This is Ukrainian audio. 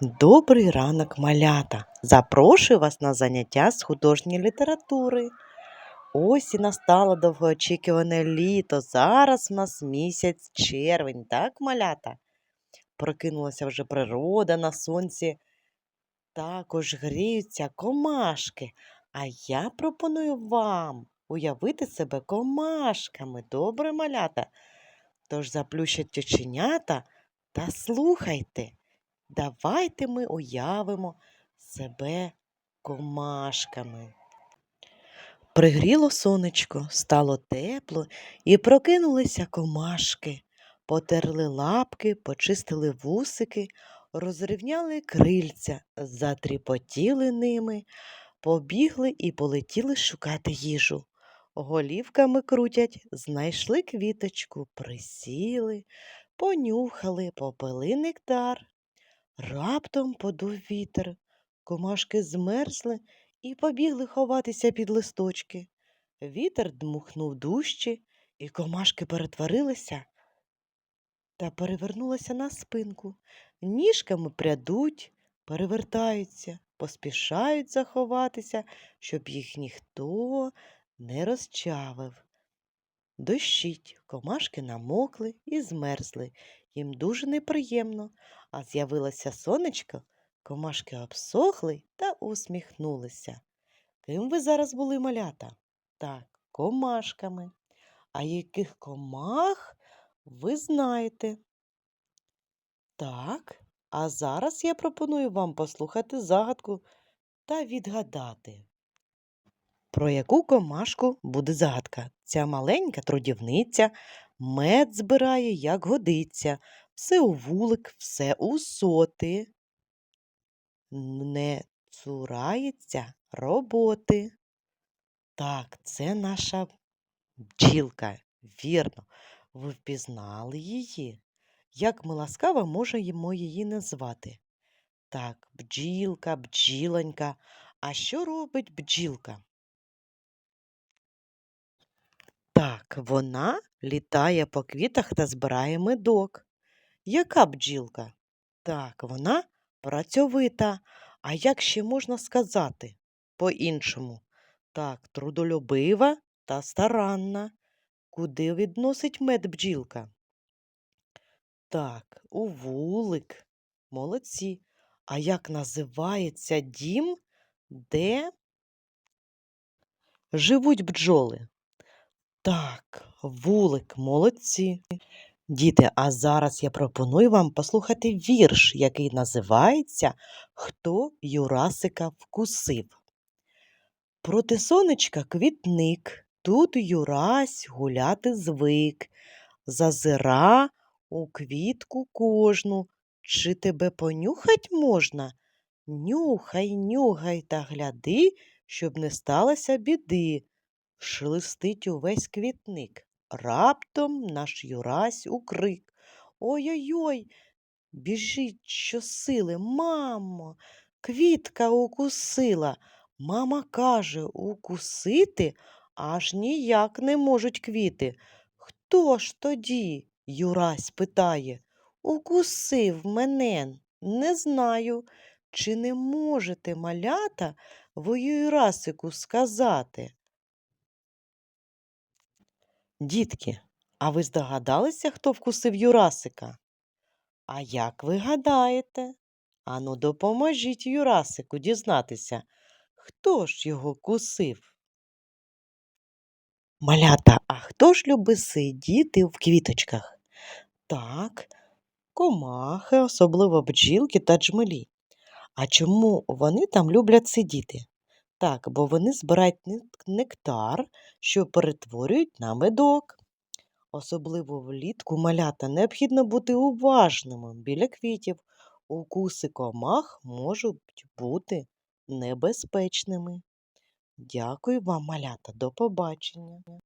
Добрий ранок, малята! Запрошую вас на заняття з художньої літератури. Ось і настало довгоочікуване літо. Зараз у нас місяць червень, так, малята? Прокинулася вже природа на сонці. Також гріються комашки. А я пропоную вам уявити себе комашками. Добре, малята? Тож заплющать оченята та слухайте. Давайте ми уявимо себе комашками. Пригріло сонечко, стало тепло, і прокинулися комашки, потерли лапки, почистили вусики, розрівняли крильця, затріпотіли ними, побігли і полетіли шукати їжу. Голівками крутять, знайшли квіточку, присіли, понюхали, попили нектар. Раптом подув вітер, комашки змерзли і побігли ховатися під листочки. Вітер дмухнув дужче, і комашки перетворилися та перевернулися на спинку. Ніжками прядуть, перевертаються, поспішають заховатися, щоб їх ніхто не розчавив. Дощить, комашки намокли і змерзли. Їм дуже неприємно, а з'явилося сонечко, комашки обсохли та усміхнулися. Ким ви зараз були малята? Так, комашками. А яких комах ви знаєте? Так, а зараз я пропоную вам послухати загадку та відгадати. Про яку комашку буде загадка? Ця маленька трудівниця мед збирає, як годиться, все у вулик, все у соти. Не цурається роботи. Так, це наша бджілка. Вірно, ви впізнали її. Як ми ласкаво можемо її назвати? Так, бджілка, бджілонька. А що робить бджілка? Так, вона літає по квітах та збирає медок. Яка бджілка? Так, вона працьовита. А як ще можна сказати по-іншому? Так, трудолюбива та старанна. Куди відносить мед бджілка? Так, у вулик. Молодці. А як називається дім, де живуть бджоли? Так, вулик, молодці. Діти, а зараз я пропоную вам послухати вірш, який називається Хто Юрасика вкусив. Проти сонечка квітник, тут Юрась гуляти звик. Зазира у квітку кожну. Чи тебе понюхать можна? Нюхай, нюхай та гляди, щоб не сталося біди. Шелестить увесь квітник. Раптом наш Юрась укрик. Ой-ой-ой, біжить щосили, мамо, квітка укусила. Мама каже, укусити аж ніяк не можуть квіти. Хто ж тоді? Юрась питає. Укусив мене, не знаю. Чи не можете малята ви сказати? Дітки, а ви здогадалися, хто вкусив Юрасика? А як ви гадаєте? Ану, допоможіть Юрасику дізнатися, хто ж його кусив? Малята, а хто ж любить сидіти в квіточках? Так, комахи, особливо бджілки та джмелі. А чому вони там люблять сидіти? Так, бо вони збирають нектар, що перетворюють на медок. Особливо влітку малята необхідно бути уважними біля квітів. Укуси комах можуть бути небезпечними. Дякую вам, малята, до побачення.